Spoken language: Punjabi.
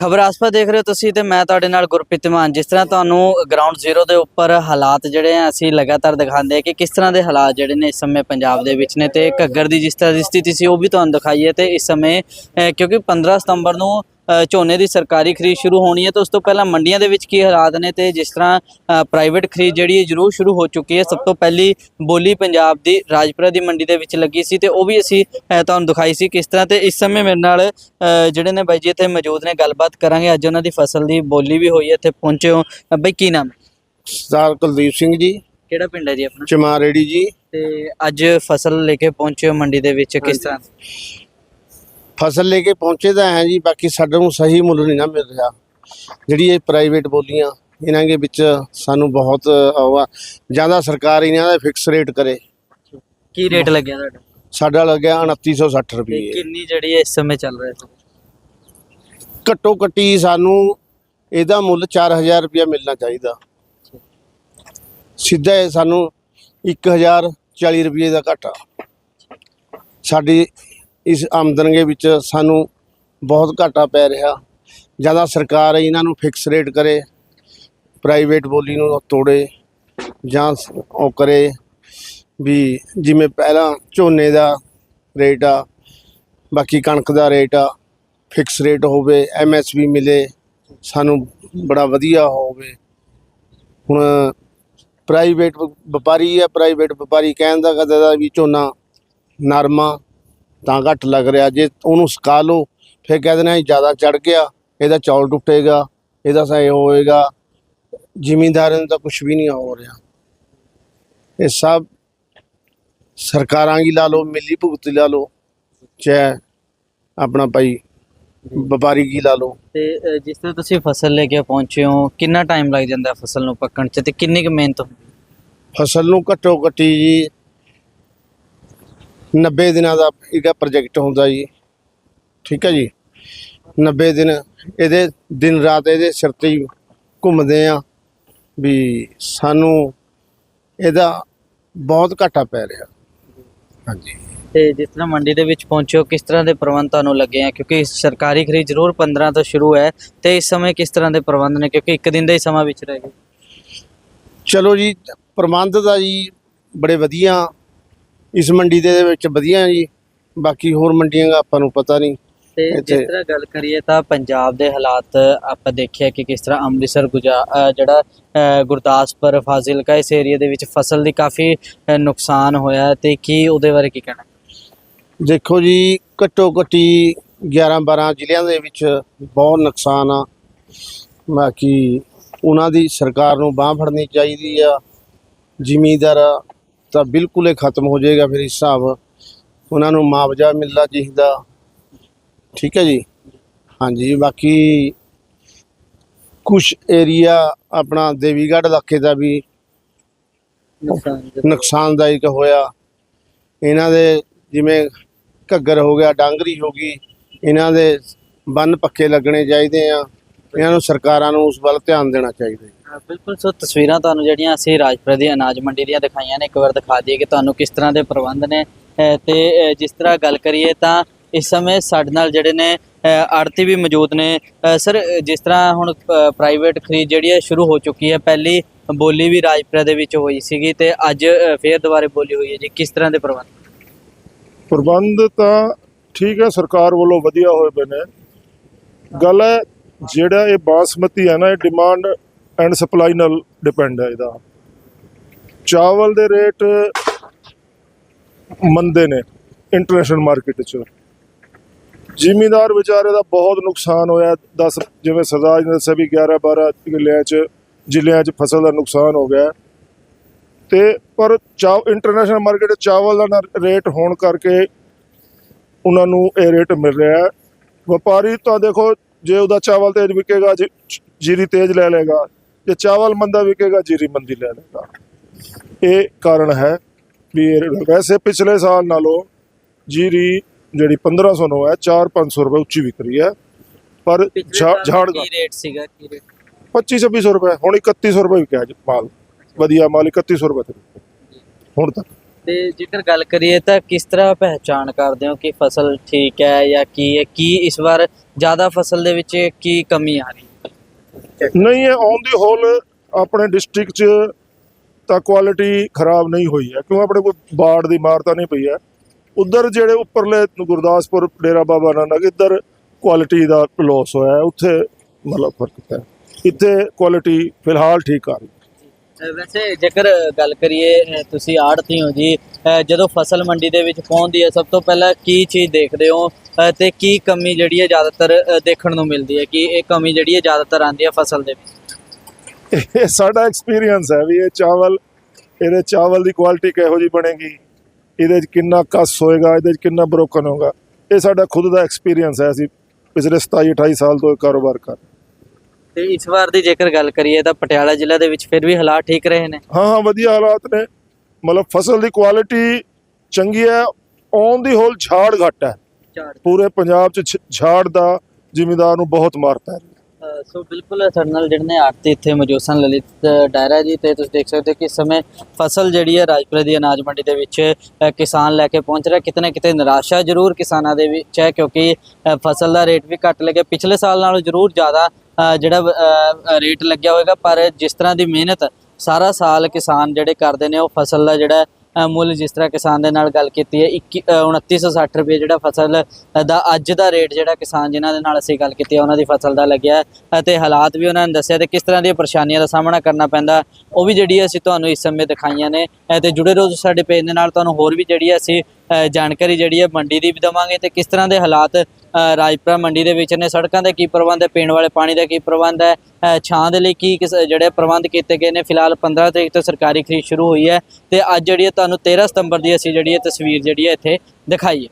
ਖਬਰ ਆਸਪਾ ਦੇਖ ਰਹੇ ਹੋ ਤੁਸੀਂ ਤੇ ਮੈਂ ਤੁਹਾਡੇ ਨਾਲ ਗੁਰਪ੍ਰੀਤ ਮਾਨ। ਜਿਸ ਤਰ੍ਹਾਂ ਤੁਹਾਨੂੰ ਗਰਾਊਂਡ ਜ਼ੀਰੋ ਦੇ ਉੱਪਰ ਹਾਲਾਤ ਜਿਹੜੇ ਆ, ਅਸੀਂ ਲਗਾਤਾਰ ਦਿਖਾਉਂਦੇ ਆ ਕਿ ਕਿਸ ਤਰ੍ਹਾਂ ਦੇ ਹਾਲਾਤ ਜਿਹੜੇ ਨੇ ਇਸ ਸਮੇਂ ਪੰਜਾਬ ਦੇ ਵਿੱਚ ਨੇ ਤੇ ਘੱਗਰ ਦੀ ਜਿਸ ਤਰ੍ਹਾਂ ਦੀ ਸਥਿਤੀ ਸੀ ਉਹ ਵੀ ਤੁਹਾਨੂੰ ਦਿਖਾਈਏ ਹੈ ਤੇ ਇਸ ਸਮੇਂ ਕਿਉਂਕਿ 15 ਸਤੰਬਰ ਨੂੰ ਝੋਨੇ ਦੀ ਸਰਕਾਰੀ ਖਰੀਦ ਸ਼ੁਰੂ ਹੋਣੀ ਹੈ ਤੇ ਉਸ ਤੋਂ ਪਹਿਲਾਂ ਮੰਡੀਆਂ ਦੇ ਵਿੱਚ ਕੀ ਹਾਲਾਤ ਨੇ ਤੇ ਜਿਸ ਤਰ੍ਹਾਂ ਪ੍ਰਾਈਵੇਟ ਖਰੀਦ ਜਿਹੜੀ ਹੈ ਜ਼ਰੂਰ ਸ਼ੁਰੂ ਹੋ ਚੁੱਕੀ ਹੈ। ਸਭ ਤੋਂ ਪਹਿਲੀ ਬੋਲੀ ਪੰਜਾਬ ਦੀ ਰਾਜਪੁਰਾ ਦੀ ਮੰਡੀ ਦੇ ਵਿੱਚ ਲੱਗੀ ਸੀ ਤੇ ਉਹ ਵੀ ਅਸੀਂ ਤੁਹਾਨੂੰ ਦਿਖਾਈ ਸੀ ਕਿਸ ਤਰ੍ਹਾਂ ਤੇ ਇਸ ਸਮੇਂ ਮੇਰੇ ਨਾਲ ਜਿਹੜੇ ਨੇ ਬਾਈ ਜੀ ਇੱਥੇ ਮੌਜੂਦ ਨੇ ਗੱਲਬਾਤ ਕਰਾਂਗੇ। ਅੱਜ ਉਹਨਾਂ ਦੀ ਫਸਲ ਦੀ ਬੋਲੀ ਵੀ ਹੋਈ ਹੈ ਇੱਥੇ ਪਹੁੰਚੇ ਹੋ। ਬਾਈ ਕੀ ਨਾਮ? ਸਰਦਾਰ ਕੁਲਦੀਪ ਸਿੰਘ ਜੀ। ਕਿਹੜਾ ਪਿੰਡ ਹੈ ਜੀ ਆਪਣਾ? ਚਮਾਰੇੜੀ ਜੀ। ਤੇ ਅੱਜ ਫਸਲ ਲੈ ਕੇ ਪਹੁੰਚੇ ਹੋ ਮੰਡੀ ਦੇ ਵਿੱਚ ਕਿਸ ਤਰ੍ਹਾਂ? ਫਸਲ ਲੈ ਕੇ ਪਹੁੰਚੇ ਤਾਂ ਹੈ ਜੀ ਬਾਕੀ ਸਾਡੇ ਨੂੰ ਸਹੀ ਮੁੱਲ ਨਹੀਂ ਨਾ ਮਿਲ ਰਿਹਾ। ਜਿਹੜੀ ਇਹ ਪ੍ਰਾਈਵੇਟ ਬੋਲੀਆਂ ਇਹਨਾਂ ਦੇ ਵਿੱਚ ਸਾਨੂੰ ਬਹੁਤ ਜ਼ਿਆਦਾ ਸਰਕਾਰ ਇਹਨਾਂ ਦਾ ਫਿਕਸ ਰੇਟ ਕਰੇ। ਕੀ ਰੇਟ ਲੱਗਿਆ ਤੁਹਾਡਾ? ਸਾਡਾ ਲੱਗਿਆ 2960 ਤੇ ਰੁਪਏ। ਕਿੰਨੀ ਜਿਹੜੀ ਇਸ ਸਮੇਂ ਚੱਲ ਰਿਹਾ ਹੈ ਘੱਟੋ ਘੱਟੀ ਸਾਨੂੰ ਇਹਦਾ ਮੁੱਲ 4000 ਰੁਪਏ ਮਿਲਣਾ ਚਾਹੀਦਾ। ਸਿੱਧਾ ਇਹ ਸਾਨੂੰ 1040 ਰੁਪਏ ਦਾ ਘਾਟਾ। ਸਾਡੀ ਇਸ ਆਮਦਨ ਦੇ ਵਿੱਚ ਸਾਨੂੰ ਬਹੁਤ ਘਾਟਾ ਪੈ ਰਿਹਾ। ਜ਼ਿਆਦਾ ਸਰਕਾਰ ਇਹਨਾਂ ਨੂੰ ਫਿਕਸ ਰੇਟ ਕਰੇ ਪ੍ਰਾਈਵੇਟ ਬੋਲੀ ਨੂੰ ਤੋੜੇ ਜਾਂ ਉਹ ਕਰੇ ਵੀ ਜਿਵੇਂ ਪਹਿਲਾਂ ਝੋਨੇ ਦਾ ਰੇਟ ਆ, ਬਾਕੀ ਕਣਕ ਦਾ ਰੇਟ ਆ ਫਿਕਸ ਰੇਟ ਹੋਵੇ ਐਮਐਸਪੀ ਮਿਲੇ, ਸਾਨੂੰ ਬੜਾ ਵਧੀਆ ਹੋਵੇ। ਹੁਣ ਪ੍ਰਾਈਵੇਟ ਵਪਾਰੀ ਆ ਪ੍ਰਾਈਵੇਟ ਵਪਾਰੀ ਕਹਿਣ ਦਾ ਕਦੇ ਵੀ ਝੋਨਾ ਨਰਮਾ ਤਾਂ ਘੱਟ ਲੱਗ ਰਿਹਾ। ਜੇ ਉਹਨੂੰ ਸੁਕਾ ਲਓ ਫਿਰ ਕਹਿ ਦੇਣਾ ਜ਼ਿਆਦਾ ਚੜ ਗਿਆ ਇਹਦਾ ਚੌਲ ਟੁੱਟੇਗਾ ਇਹਦਾ ਸਹੀ ਹੋਏਗਾ। ਜ਼ਿਮੀਂਦਾਰਾਂ ਨੂੰ ਤਾਂ ਕੁਝ ਵੀ ਨਹੀਂ ਹੋ ਰਿਹਾ। ਇਹ ਸਭ ਸਰਕਾਰਾਂ ਕੀ ਲਾ ਲਓ ਮਿਲੀ ਭੁਗਤ ਲਾ ਲਓ ਚਾਹੇ ਆਪਣਾ ਭਾਈ ਵਪਾਰੀ ਕੀ ਲਾ ਲਓ। ਤੇ ਜਿਸ ਤਰ੍ਹਾਂ ਤੁਸੀਂ ਫਸਲ ਲੈ ਕੇ ਪਹੁੰਚੇ ਹੋ ਕਿੰਨਾ ਟਾਈਮ ਲੱਗ ਜਾਂਦਾ ਹੈ ਫਸਲ ਨੂੰ ਪੱਕਣ 'ਚ ਤੇ ਕਿੰਨੀ ਕੁ ਮਿਹਨਤ ਹੁੰਦੀ? ਹੈ? ਫਸਲ ਨੂੰ ਘੱਟੋ ਘੱਟੀ ਜੀ 90 ਦਿਨਾਂ ਦਾ ਇਹਦਾ ਪ੍ਰੋਜੈਕਟ ਹੁੰਦਾ ਜੀ। ਠੀਕ ਹੈ ਜੀ? 90 ਦਿਨ ਇਹਦੇ ਦਿਨ ਰਾਤ ਇਹਦੇ ਸਿਰ ਤੇ ਹੀ ਘੁੰਮਦੇ ਆ ਵੀ ਸਾਨੂੰ ਇਹਦਾ ਬਹੁਤ ਘਾਟਾ ਪੈ ਰਿਹਾ। ਹਾਂਜੀ। ਤੇ ਜਿਸ ਤਰ੍ਹਾਂ ਮੰਡੀ ਦੇ ਵਿੱਚ ਪਹੁੰਚੇ ਹੋ ਕਿਸ ਤਰ੍ਹਾਂ ਦੇ ਪ੍ਰਬੰਧ ਤੁਹਾਨੂੰ ਲੱਗੇ ਆ? ਕਿਉਂਕਿ ਸਰਕਾਰੀ ਖਰੀਦ ਜ਼ਰੂਰ 15 ਤੋਂ ਸ਼ੁਰੂ ਹੈ ਤੇ ਇਸ ਸਮੇਂ ਕਿਸ ਤਰ੍ਹਾਂ ਦੇ ਪ੍ਰਬੰਧ ਨੇ? ਕਿਉਂਕਿ ਇੱਕ ਦਿਨ ਦਾ ਹੀ ਸਮਾਂ ਵਿੱਚ ਰਹਿ ਗਿਆ। ਚਲੋ ਜੀ ਪ੍ਰਬੰਧ ਦਾ ਜੀ ਬੜੇ ਵਧੀਆ ਇਸ ਮੰਡੀ ਦੇ ਵਿੱਚ ਵਧੀਆ ਜੀ। ਬਾਕੀ ਹੋਰ ਮੰਡੀਆਂ ਦਾ ਆਪਾਂ ਨੂੰ ਪਤਾ ਨਹੀਂ। ਤੇ ਜਿਸ ਤਰ੍ਹਾਂ ਗੱਲ ਕਰੀਏ ਤਾਂ ਪੰਜਾਬ ਦੇ ਹਾਲਾਤ ਆਪਾਂ ਦੇਖਿਆ ਕਿ ਕਿਸ ਤਰ੍ਹਾਂ ਅੰਮ੍ਰਿਤਸਰ ਗੁਜਾ ਜਿਹੜਾ ਗੁਰਦਾਸਪੁਰ ਫਾਜ਼ਿਲਕਾ ਇਸ ਏਰੀਆ ਦੇ ਵਿੱਚ ਫਸਲ ਦੀ ਕਾਫੀ ਨੁਕਸਾਨ ਹੋਇਆ ਤੇ ਕੀ ਉਹਦੇ ਬਾਰੇ ਕੀ ਕਹਿਣਾ? ਦੇਖੋ ਜੀ ਘੱਟੋ ਘੱਟੀ 11 12 ਜ਼ਿਲ੍ਹਿਆਂ ਦੇ ਵਿੱਚ ਬਹੁਤ ਨੁਕਸਾਨ ਆ। ਬਾਕੀ ਉਹਨਾਂ ਦੀ ਸਰਕਾਰ ਨੂੰ ਬਾਹ ਫੜਨੀ ਚਾਹੀਦੀ ਆ। ਜ਼ਿਮੀਂਦਾਰ ਤਾਂ ਬਿਲਕੁਲ ਹੀ ਖਤਮ ਹੋ ਜਾਏਗਾ ਫਿਰ ਇਸ ਹਿਸਾਬ। ਉਹਨਾਂ ਨੂੰ ਮੁਆਵਜ਼ਾ ਮਿਲਣਾ ਚਾਹੀਦਾ ਠੀਕ ਹੈ ਜੀ? ਹਾਂਜੀ ਬਾਕੀ ਕੁਝ ਏਰੀਆ ਆਪਣਾ ਦੇਵੀਗੜ੍ਹ ਇਲਾਕੇ ਦਾ ਵੀ ਨੁਕਸਾਨ ਨੁਕਸਾਨਦਾਇਕ ਹੋਇਆ। ਇਹਨਾਂ ਦੇ ਜਿਵੇਂ ਘੱਗਰ ਹੋ ਗਿਆ ਡਾਂਗਰੀ ਹੋ ਗਈ ਇਹਨਾਂ ਦੇ ਬੰਨ ਪੱਕੇ ਲੱਗਣੇ ਚਾਹੀਦੇ ਆ। ਇਹਨਾਂ ਨੂੰ ਸਰਕਾਰਾਂ ਨੂੰ ਉਸ ਵੱਲ ਧਿਆਨ ਦੇਣਾ ਚਾਹੀਦਾ ਬਿਲਕੁਲ ਸੋ ਤਸਵੀਰਾਂ ਤੁਹਾਨੂੰ ਜਿਹੜੀਆਂ ਅਸੀਂ ਰਾਜਪੁਰਾ ਦੀ ਅਨਾਜ ਮੰਡੀ ਦੀਆਂ ਦਿਖਾਈਆਂ ਨੇ ਇੱਕ ਵਾਰ ਦਿਖਾ ਦਈਏ ਕਿ ਤੁਹਾਨੂੰ ਕਿਸ ਤਰ੍ਹਾਂ ਦੇ ਪ੍ਰਬੰਧ ਨੇ ਅ, ਤੇ ਜਿਸ ਤਰ੍ਹਾਂ ਗੱਲ ਕਰੀਏ ਤਾਂ ਇਸ ਸਮੇਂ ਸਾਡੇ ਨਾਲ ਜਿਹੜੇ ਨੇ ਆੜਤੀ ਵੀ ਮੌਜੂਦ ਨੇ। ਸਰ ਜਿਸ ਤਰ੍ਹਾਂ ਹੁਣ ਪ੍ਰਾਈਵੇਟ ਖਰੀਦ ਜਿਹੜੀ ਹੈ ਸ਼ੁਰੂ ਹੋ ਚੁੱਕੀ ਹੈ ਪਹਿਲੀ ਬੋਲੀ ਵੀ ਰਾਜਪੁਰਾ ਦੇ ਵਿੱਚ ਹੋਈ ਸੀਗੀ ਤੇ ਅੱਜ ਅ, ਫੇਰ ਦੁਬਾਰੇ ਬੋਲੀ ਹੋਈ ਹੈ ਜੀ ਕਿਸ ਤਰ੍ਹਾਂ ਦੇ ਪ੍ਰਬੰਧ? ਪ੍ਰਬੰਧ ਤਾਂ ਠੀਕ ਹੈ ਸਰਕਾਰ ਵੱਲੋਂ ਵਧੀਆ ਹੋਏ ਪਏ ਨੇ। ਗੱਲ ਹੈ ਜਿਹੜਾ ਇਹ ਬਾਸਮਤੀ ਹੈ ਨਾ ਇਹ ਡਿਮਾਂਡ ਐਂਡ ਸਪਲਾਈ ਨਾਲ ਡਿਪੈਂਡ ਹੈ ਇਹਦਾ। ਚਾਵਲ ਦੇ ਰੇਟ ਮੰਦੇ ਨੇ ਇੰਟਰਨੈਸ਼ਨਲ ਮਾਰਕੀਟ 'ਚ। ਜ਼ਿਮੀਦਾਰ ਵਿਚਾਰੇ ਦਾ ਬਹੁਤ ਨੁਕਸਾਨ ਹੋਇਆ। 10 ਜਿਵੇਂ ਸਰਦਾਰ ਨੇ ਦੱਸਿਆ ਵੀ 11 12 ਜ਼ਿਲ੍ਹਿਆਂ 'ਚ ਜ਼ਿਲ੍ਹਿਆਂ 'ਚ ਫਸਲ ਦਾ ਨੁਕਸਾਨ ਹੋ ਗਿਆ। ਤੇ ਪਰ ਚਾ ਇੰਟਰਨੈਸ਼ਨਲ ਮਾਰਕੀਟ ਚਾਵਲ ਦਾ ਰੇਟ ਹੋਣ ਕਰਕੇ ਉਹਨਾਂ ਨੂੰ ਇਹ ਰੇਟ ਮਿਲ ਰਿਹਾ ਹੈ। ਵਪਾਰੀ ਤਾਂ ਦੇਖੋ, ਜੇ ਉਹਦਾ ਚਾਵਲ ਤੇਜ਼ ਵਿਕੇਗਾ, ਜੀ- ਜੀਰੀ ਤੇਜ਼ ਲੈ ਲੇਗਾ ਜੇ ਚਾਵਲ ਮੰਦਾ ਵਿਕੇਗਾ ਜੀਰੀ ਮੰਦੀ ਲੈ ਲੇਗਾ ਇਹ ਕਾਰਨ ਹੈ ਵੀ ਵੈਸੇ ਪਿਛਲੇ ਸਾਲ ਨਾਲੋਂ ਜੀਰੀ ਜਿਹੜੀ 1500 ਨੂੰ ਹੈ 4-500 ਰੁਪਏ ਉੱਚੀ ਵਿਕ ਰਹੀ ਹੈ। ਪਰ ਝਾੜ ਕੀ ਰੇਟ ਸੀਗਾ ਕੀ ਰੇਟ 25-2600 ਰੁਪਏ ਹੁਣ 3100 ਰੁਪਏ ਵਿਕਿਆ ਜੀ ਮਾਲ। ਵਧੀਆ ਮਾਲ 3100 ਰੁਪਏ ਤੇ। ਹੁਣ ਤੱਕ। ਤੇ ਜੇਕਰ ਗੱਲ ਕਰੀਏ ਤਾਂ ਕਿਸ ਤਰ੍ਹਾਂ ਪਹਿਚਾਣ ਕਰਦੇ ਹੋ ਕਿ ਫਸਲ ਠੀਕ ਹੈ ਜਾਂ ਕੀ ਹੈ? ਕੀ ਇਸ ਵਾਰ ਜ਼ਿਆਦਾ ਫਸਲ ਦੇ ਵਿੱਚ ਕੀ ਕਮੀ ਆ ਰਹੀ ਨਹੀਂ ਇਹ ਔਨ ਦੀ ਹੋਲ ਆਪਣੇ ਡਿਸਟ੍ਰਿਕਟ 'ਚ ਤਾਂ ਕੁਆਲਿਟੀ ਖਰਾਬ ਨਹੀਂ ਹੋਈ ਹੈ, ਕਿਉਂ? ਆਪਣੇ ਕੋਈ ਬਾੜ ਦੀ ਮਾਰ ਤਾਂ ਨਹੀਂ ਪਈ ਹੈ। ਉਧਰ ਜਿਹੜੇ ਉੱਪਰਲੇ ਗੁਰਦਾਸਪੁਰ, ਡੇਰਾ ਬਾਬਾ ਨਾਨਕ, ਇੱਧਰ ਕੁਆਲਿਟੀ ਦਾ ਲਾਸ ਹੋਇਆ ਹੈ, ਉੱਥੇ ਮਤਲਬ ਫ਼ਰਕ ਹੈ। ਇੱਥੇ ਕੁਆਲਿਟੀ ਫਿਲਹਾਲ ਠੀਕ ਆ ਰਹੀ ਹੈ। ਵੈਸੇ ਜੇਕਰ ਗੱਲ ਕਰੀਏ ਤੁਸੀਂ ਆੜਤੀ ਹੋ ਜੀ ਜਦੋਂ ਫਸਲ ਮੰਡੀ ਦੇ ਵਿੱਚ ਪਹੁੰਚਦੀ ਹੈ ਸਭ ਤੋਂ ਪਹਿਲਾਂ ਕੀ ਚੀਜ਼ ਦੇਖਦੇ ਹੋ? ਤੇ ਕੀ ਕਮੀ ਜਿਹੜੀ ਹੈ ਜ਼ਿਆਦਾਤਰ ਦੇਖਣ ਨੂੰ ਮਿਲਦੀ ਹੈ ਕਿ ਇਹ ਕਮੀ ਜਿਹੜੀ ਹੈ ਜ਼ਿਆਦਾਤਰ ਆਉਂਦੀ ਹੈ ਫਸਲ ਦੇ ਵਿੱਚ? ਇਹ ਸਾਡਾ ਐਕਸਪੀਰੀਅੰਸ ਹੈ ਵੀ ਇਹ ਚਾਵਲ ਇਹਦੇ ਚਾਵਲ ਦੀ ਕੁਆਲਿਟੀ ਕਿਹੋ ਜੀ ਬਣੇਗੀ? ਇਹਦੇ 'ਚ ਕਿੰਨਾ ਕਸ ਹੋਏਗਾ? ਇਹਦੇ 'ਚ ਕਿੰਨਾ ਬਰੋਕਨ ਹੋਗਾ ਇਹ ਸਾਡਾ ਖੁਦ ਦਾ ਐਕਸਪੀਰੀਅੰਸ ਹੈ ਅਸੀਂ ਪਿਛਲੇ 27 28 ਸਾਲ ਤੋਂ ਇਹ ਕਾਰੋਬਾਰ ਕਰ ਤੇ ਇਸ ਵਾਰ ਦੀ ਜੇਕਰ ਗੱਲ ਕਰੀਏ ਤਾਂ ਪਟਿਆਲਾ ਜ਼ਿਲ੍ਹਾ ਦੇ ਵਿੱਚ ਫਿਰ ਵੀ ਹਾਲਾਤ ਠੀਕ ਰਹੇ ਨੇ? ਹਾਂ ਹਾਂ ਵਧੀਆ ਹਾਲਾਤ ਨੇ। ਮਤਲਬ ਫਸਲ ਦੀ ਕੁਆਲਿਟੀ ਚੰਗੀ ਹੈ ਔਨ ਦੀ ਹੋਲ ਝਾੜ ਘੱਟ ਹੈ। ਪੂਰੇ ਪੰਜਾਬ 'ਚ ਝਾੜ ਦਾ ਜ਼ਿਮੀਂਦਾਰ ਨੂੰ ਬਹੁਤ ਮਾਰ ਪੈ ਰਹੀ। ਹੈ ਸੋ ਬਿਲਕੁਲ ਸਾਡੇ ਨਾਲ ਜਿਹੜੇ ਨੇ ਆਰਤੀ ਇੱਥੇ ਮੌਜੂਦ ਸਨ ਲਲਿਤ ਡਾਇਰਾ ਜੀ ਤੇ ਤੁਸੀਂ ਦੇਖ ਸਕਦੇ ਹੋ ਕਿ ਇਸ ਸਮੇਂ ਫਸਲ ਜਿਹੜੀ ਹੈ ਰਾਜਪੁਰੇ ਦੀ ਅਨਾਜ ਮੰਡੀ ਦੇ ਵਿੱਚ ਕਿਸਾਨ ਲੈ ਕੇ ਪਹੁੰਚ ਰਿਹਾ। ਕਿਤੇ ਨਾ ਕਿਤੇ ਨਿਰਾਸ਼ਾ ਜ਼ਰੂਰ ਕਿਸਾਨਾਂ ਦੇ ਵਿੱਚ ਹੈ ਕਿਉਂਕਿ ਫਸਲ ਦਾ ਰੇਟ ਵੀ ਘੱਟ ਲੱਗਿਆ। ਪਿਛਲੇ ਸਾਲ ਨਾਲੋਂ ਜ਼ਰੂਰ ਜ਼ਿਆਦਾ ਜਿਹੜਾ ਰੇਟ ਲੱਗਿਆ ਹੋਵੇਗਾ ਪਰ ਜਿਸ ਤਰ੍ਹਾਂ ਦੀ ਮਿਹਨਤ ਸਾਰਾ ਸਾਲ ਕਿਸਾਨ ਜਿਹੜੇ ਕਰਦੇ ਨੇ ਉਹ ਫਸਲ ਦਾ ਜਿਹੜਾ ਮੁੱਲ ਜਿਸ ਤਰ੍ਹਾਂ ਕਿਸਾਨ ਦੇ ਨਾਲ ਗੱਲ ਕੀਤੀ ਹੈ 21 ਅ, 2960 ਰੁਪਏ ਜਿਹੜਾ ਫਸਲ ਦਾ ਅੱਜ ਦਾ ਰੇਟ ਜਿਹੜਾ ਕਿਸਾਨ ਜਿਨ੍ਹਾਂ ਦੇ ਨਾਲ ਅਸੀਂ ਗੱਲ ਕੀਤੀ ਹੈ ਉਹਨਾਂ ਦੀ ਫਸਲ ਦਾ ਲੱਗਿਆ ਅਤੇ ਹਾਲਾਤ ਵੀ ਉਹਨਾਂ ਨੇ ਦੱਸਿਆ ਤੇ ਕਿਸ ਤਰ੍ਹਾਂ ਦੀਆਂ ਪਰੇਸ਼ਾਨੀਆਂ ਦਾ ਸਾਹਮਣਾ ਕਰਨਾ ਪੈਂਦਾ ਉਹ ਵੀ ਜਿਹੜੀ ਅਸੀਂ ਤੁਹਾਨੂੰ ਇਸ ਸਮੇਂ ਦਿਖਾਈਆਂ ਨੇ। ਅ, ਤੇ ਜੁੜੇ ਰਹੋ ਸਾਡੇ ਪੇਜ ਦੇ ਨਾਲ ਤੁਹਾਨੂੰ ਹੋਰ ਵੀ ਜਿਹੜੀ ਹੈ ਅਸੀਂ ਜਾਣਕਾਰੀ ਜਿਹੜੀ ਹੈ ਮੰਡੀ ਦੀ ਵੀ ਦਵਾਂਗੇ ਤੇ ਕਿਸ ਤਰ੍ਹਾਂ ਦੇ ਹਾਲਾਤ ਰਾਜਪੁਰਾ ਮੰਡੀ ਦੇ ਵਿੱਚ ਨੇ, ਸੜਕਾਂ ਦੇ ਕੀ ਪ੍ਰਬੰਧ ਹੈ ਪੀਣ ਵਾਲੇ ਪਾਣੀ ਦਾ ਕੀ ਪ੍ਰਬੰਧ ਹੈ ਛਾਂ ਦੇ ਲਈ ਕੀ ਕਿਸ, ਜਿਹੜੇ ਪ੍ਰਬੰਧ ਕੀਤੇ ਗਏ ਨੇ, ਫਿਲਹਾਲ 15 ਤਰੀਕ ਤੋਂ ਸਰਕਾਰੀ ਖਰੀਦ ਸ਼ੁਰੂ ਹੋਈ ਹੈ ਤੇ ਅੱਜ ਜਿਹੜੀ ਹੈ ਤੁਹਾਨੂੰ 13 ਸਤੰਬਰ ਦੀ ਅਸੀਂ ਜਿਹੜੀ ਹੈ ਤਸਵੀਰ ਜਿਹੜੀ ਹੈ ਇੱਥੇ ਦਿਖਾਈ ਹੈ।